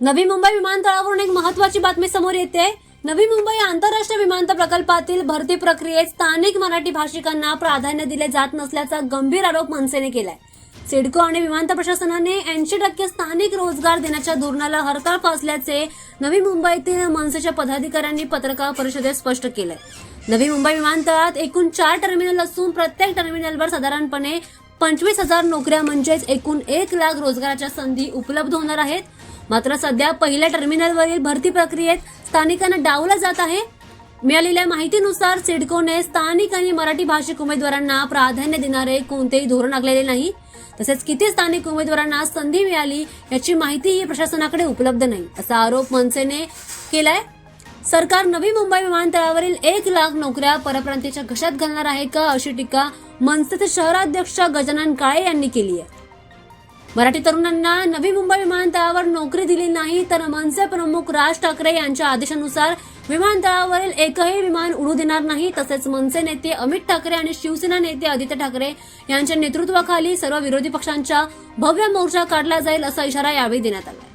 नवी मुंबई विमानतळावरून एक महत्वाची बातमी समोर येते. नवी मुंबई आंतरराष्ट्रीय विमानतळ प्रकल्पातील भरती प्रक्रियेत स्थानिक मराठी भाषिकांना प्राधान्य दिले जात नसल्याचा गंभीर आरोप मनसेने केलाय. सिडको आणि विमानतळ प्रशासनाने ऐंशी टक्के स्थानिक रोजगार देण्याच्या धोरणाला हरताळ फासल्याचे नवी मुंबईतील मनसेच्या पदाधिकाऱ्यांनी पत्रकार परिषदेत स्पष्ट केलंय. नवी मुंबई विमानतळात एकूण चार टर्मिनल असून प्रत्येक टर्मिनलवर साधारणपणे पंचवीस हजार नोकऱ्या म्हणजेच एकूण एक लाख रोजगाराच्या संधी उपलब्ध होणार आहेत. मात्र सध्या पहिल्या टर्मिनलवरील भरती प्रक्रियेत स्थानिकांना डावलं जात आहे. मिळालेल्या माहितीनुसार सिडकोने स्थानिक आणि मराठी भाषिक उमेदवारांना प्राधान्य देणारे कोणतेही धोरण आखलेले नाही. तसेच किती स्थानिक उमेदवारांना संधी मिळाली याची माहितीही प्रशासनाकडे उपलब्ध नाही असा आरोप मनसेने केलाय. सरकार नवी मुंबई विमानतळावरील एक लाख नोकऱ्या परप्रांतीच्या घशात घालणार आहे का अशी टीका मनसेचे शहराध्यक्ष गजानन काळे यांनी केली आहे. मराठी तरुणांना नवी मुंबई विमानतळावर नोकरी दिली नाही तर मनसे प्रमुख राज ठाकरे यांच्या आदेशानुसार विमानतळावरील एकही विमान उडू देणार नाही तसेच मनसे नेते अमित ठाकरे आणि शिवसेना नेते आदित्य ठाकरे यांच्या नेतृत्वाखाली सर्व विरोधी पक्षांच्या भव्य मोर्चा काढला जाईल असा इशारा यावेळी देण्यात आला.